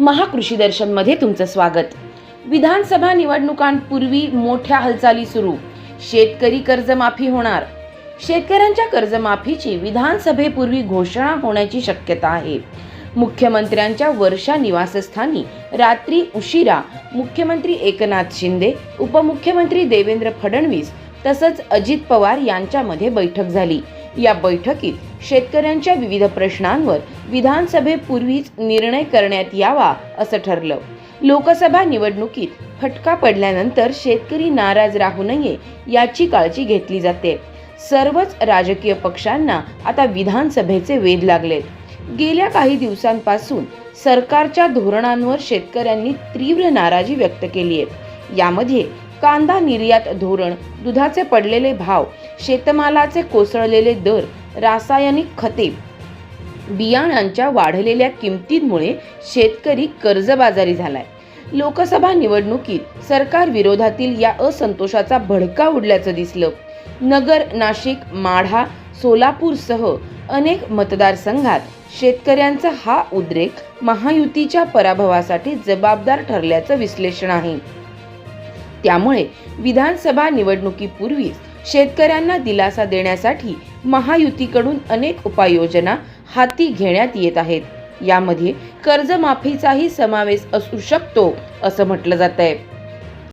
महाकृषी दर्शनमध्ये तुमचं स्वागत. विधानसभा निवडणुकांपूर्वी मोठ्या हालचाली सुरू. शेतकरी कर्जमाफी होणार. शेतकऱ्यांच्या कर्जमाफीची विधानसभेपूर्वी घोषणा होण्याची शक्यता आहे. मुख्यमंत्र्यांच्या वर्षा निवासस्थानी रात्री उशिरा मुख्यमंत्री एकनाथ शिंदे उपमुख्यमंत्री देवेंद्र फडणवीस तसंच अजित पवार यांच्यामध्ये बैठक झाली. या बैठकीत शेतकऱ्यांच्या विविध प्रश्नांवर विधानसभेपूर्वीच निर्णय करण्यात यावा असं ठरलं. लोकसभा निवडणुकीत फटका पडल्यानंतर शेतकरी नाराज राहू नये याची काळजी घेतली जाते. सर्वच राजकीय पक्षांना आता विधानसभेचे वेध लागलेत. गेल्या काही दिवसांपासून सरकारच्या धोरणांवर शेतकऱ्यांनी तीव्र नाराजी व्यक्त केली आहे. यामध्ये कांदा निर्यात धोरण दुधाचे पडलेले भाव शेतमालाचे कोसळलेले दर रासायनिक खते. बियाणांच्या वाढलेल्या किमतींमुळे शेतकरी कर्जबाजारी झालाय. लोकसभा निवडणुकीत सरकार विरोधातील या असंतोषाचा भडका उडल्याचं दिसलं. नगर नाशिक माढा सोलापूरसह अनेक मतदारसंघात शेतकऱ्यांचा हा उद्रेक महायुतीच्या पराभवासाठी जबाबदार ठरल्याचं विश्लेषण आहे. त्यामुळे विधानसभा निवडणुकीपूर्वीच शेतकऱ्यांना दिलासा देण्यासाठी महायुतीकडून अनेक उपाययोजना हाती घेण्यात येत आहेत. यामध्ये कर्जमाफीचाही समावेश असू शकतो असं म्हटलं जात आहे